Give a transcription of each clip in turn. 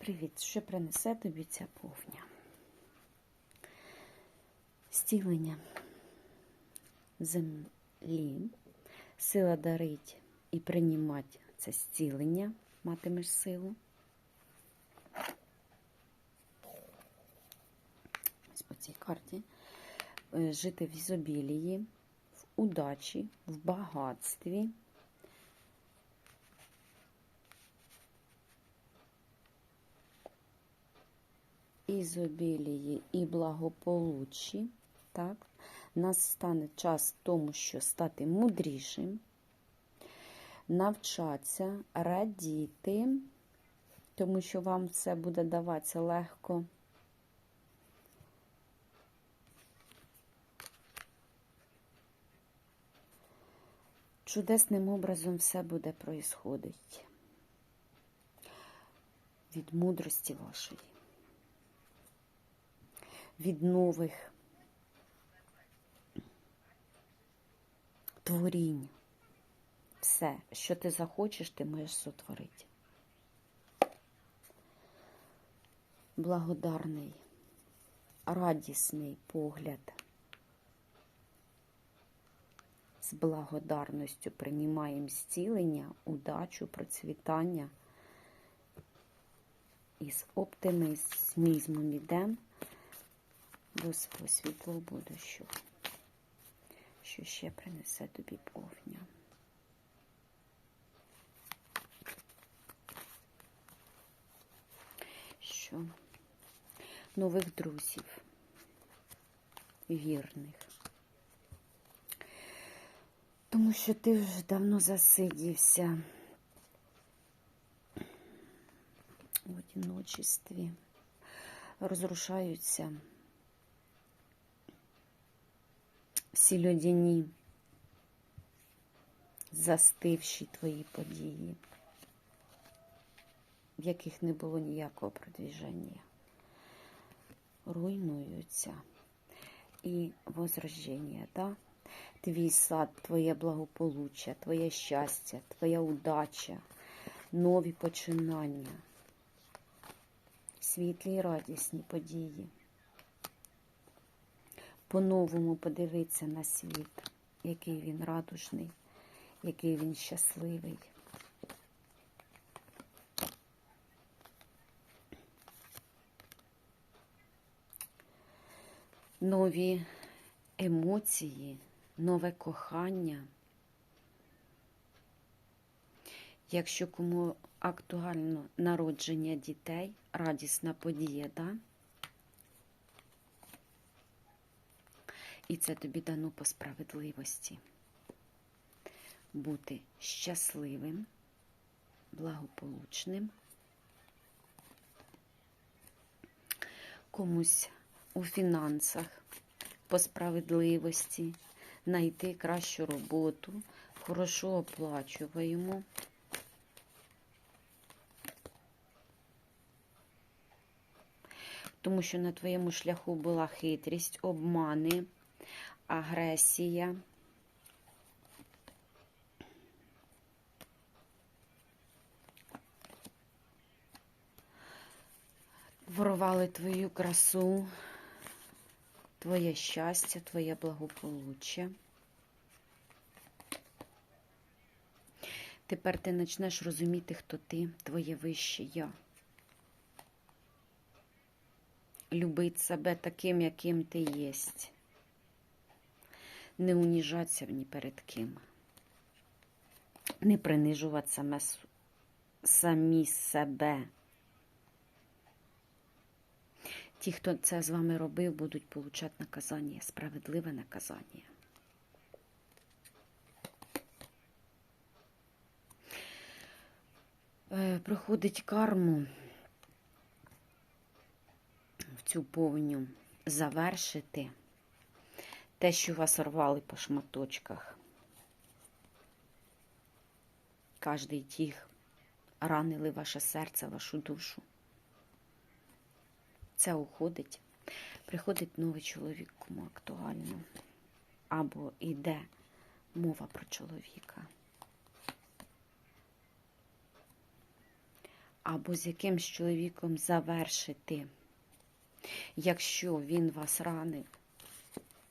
Привіт, що принесе тобі ця повня? Стілення землі, сила дарить і приймати це зцілення, матимеш силу. Ось по цій карті. Е, Жити в ізобілії, в удачі, в багатстві. Ізобілії і благополуччі, так, настане час тому, що стати мудрішим, навчатися, радіти, тому що вам все буде даватися легко. Чудесним образом все буде проїсходити від мудрості вашої від нових творінь. Все, що ти захочеш, ти можеш сотворити. Благодарний, радісний погляд. З благодарністю приймаємо зцілення, удачу, процвітання. І з оптимізмом йдемо до свого світлого будущого, що ще принесе тобі повня. Що нових друзів, вірних. Тому що ти вже давно засидівся в одиночестві, розрушаються всі людяні, застивші твої події, в яких не було ніякого продвіження, руйнуються. І возрождення, да? твій сад, твоє благополуччя, твоє щастя, твоя удача, нові починання, світлі і радісні події по-новому подивитися на світ, який він радужний, який він щасливий. Нові емоції, нове кохання. Якщо кому актуально народження дітей, радісна подія, да? І це тобі дано по справедливості. Бути щасливим, благополучним, комусь у фінансах по справедливості, знайти кращу роботу, хорошо оплачуваємо. Тому що на твоєму шляху була хитрість, обмани агресія. Ворували твою красу, твоє щастя, твоє благополуччя. Тепер ти почнеш розуміти, хто ти, твоє вище я. Любить себе таким, яким ти єсть не уніжатися ні перед ким, не принижувати саме, самі себе. Ті, хто це з вами робив, будуть получати наказання, справедливе наказання. Е, проходить карму в цю повню завершити те, що вас рвали по шматочках. Кожний тіх ранили ваше серце, вашу душу. Це уходить. Приходить новий чоловік, кому актуально. Або йде мова про чоловіка. або з якимсь чоловіком завершити. Якщо він вас ранив,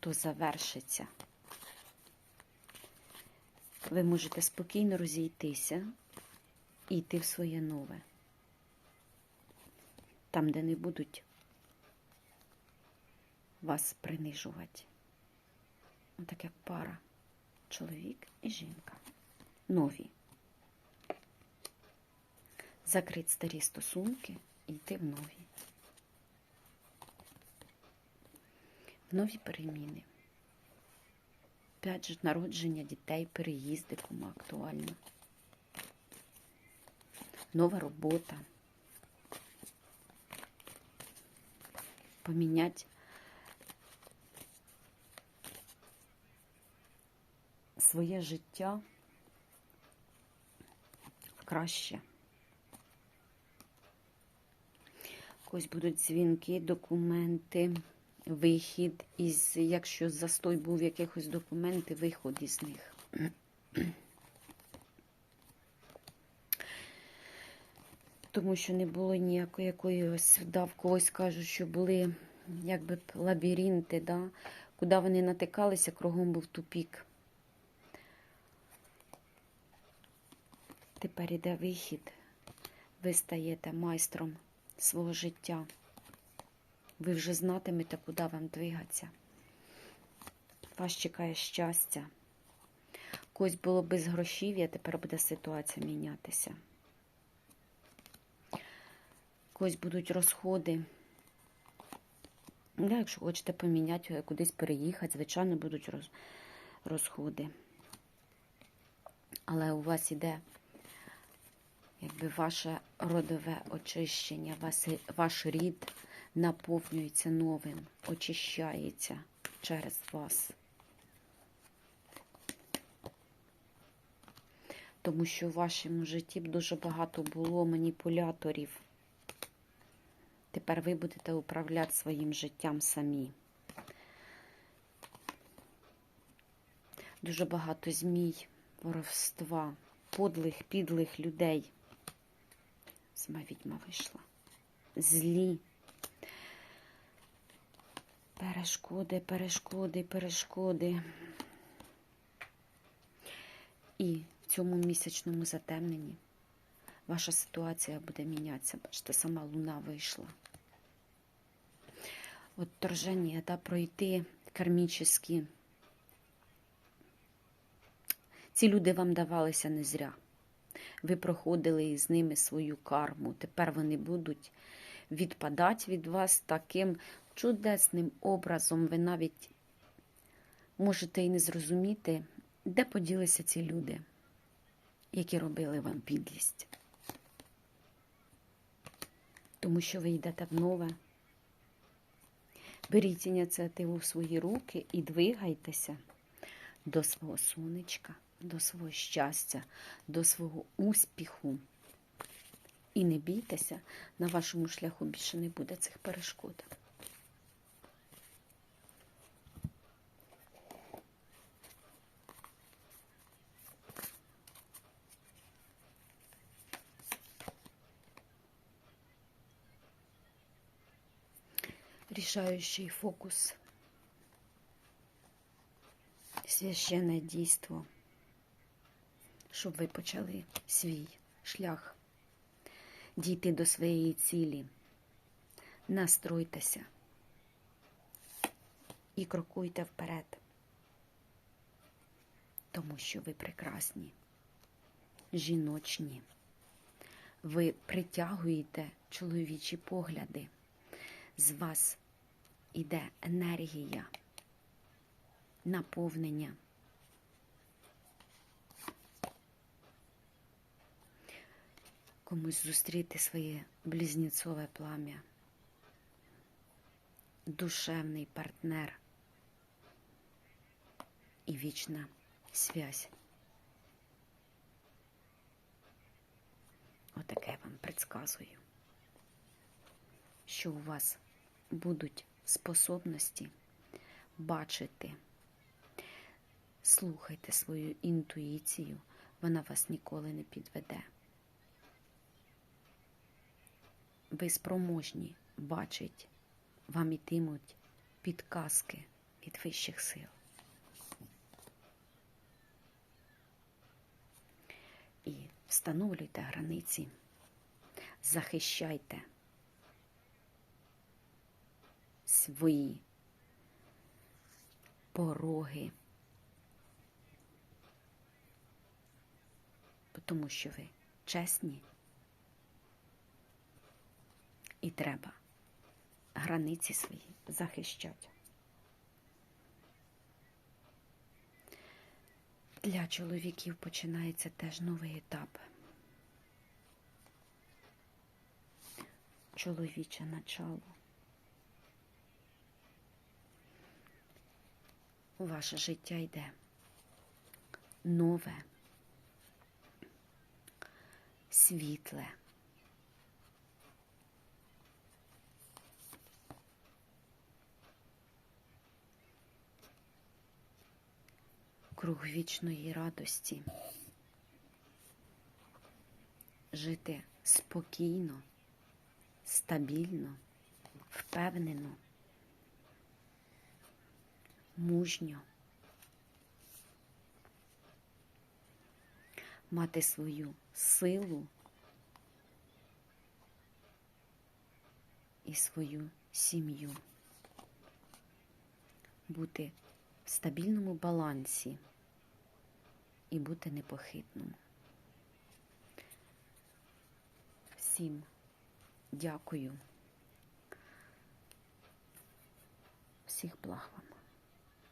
то завершиться. Ви можете спокійно розійтися і йти в своє нове. Там, де не будуть вас принижувати. Так як пара, чоловік і жінка. Нові. Закрити старі стосунки і йти в нові. В нові переміни. Опять же, народження дітей, переїзди, кому актуально. Нова робота. Поміняти своє життя краще. Ось будуть дзвінки, документи, вихід із, якщо застой був якихось документи, виход із них. Тому що не було ніякої якоїсь, да, когось кажуть, що були якби лабіринти, да, куди вони натикалися, кругом був тупік. Тепер іде вихід, ви стаєте майстром свого життя. Ви вже знатимете, куди вам двигатися. Вас чекає щастя. Когось було без грошів'я, тепер буде ситуація мінятися. Когось будуть розходи. Ну, якщо хочете поміняти, кудись переїхати, звичайно, будуть роз... розходи. Але у вас іде якби ваше родове очищення, ваш рід наповнюється новим, очищається через вас. Тому що в вашому житті дуже багато було маніпуляторів. Тепер ви будете управляти своїм життям самі. Дуже багато змій, воровства, подлих, підлих людей. Сама відьма вийшла. Злі. Перешкоди, перешкоди, перешкоди. І в цьому місячному затемненні ваша ситуація буде мінятися. Бачите, сама луна вийшла. От торження, да, пройти кармічні. Ці люди вам давалися не зря. Ви проходили із ними свою карму. Тепер вони будуть відпадати від вас таким чудесним образом. Ви навіть можете і не зрозуміти, де поділися ці люди, які робили вам підлість. Тому що ви йдете в нове. Беріть ініціативу в свої руки і двигайтеся до свого сонечка до свого щастя, до свого успіху. І не бійтеся, на вашому шляху більше не буде цих перешкод. Рішаючий фокус, священне дійство щоб ви почали свій шлях, дійти до своєї цілі. Настройтеся і крокуйте вперед, тому що ви прекрасні, жіночні. Ви притягуєте чоловічі погляди. З вас іде енергія, наповнення. комусь зустріти своє близнецове плам'я, душевний партнер і вічна связь. Отаке вам предсказую, що у вас будуть способності бачити, слухайте свою інтуїцію, вона вас ніколи не підведе. ви спроможні бачить, вам ітимуть підказки від вищих сил. І встановлюйте границі, захищайте свої пороги, тому що ви чесні і треба границі свої захищати. Для чоловіків починається теж новий етап. Чоловіче начало. У ваше життя йде нове, світле. Круг вічної радості. Жити спокійно, стабільно, впевнено, мужньо. Мати свою силу і свою сім'ю. Бути в стабільному балансі і бути непохитним. Всім дякую. Всіх благ вам.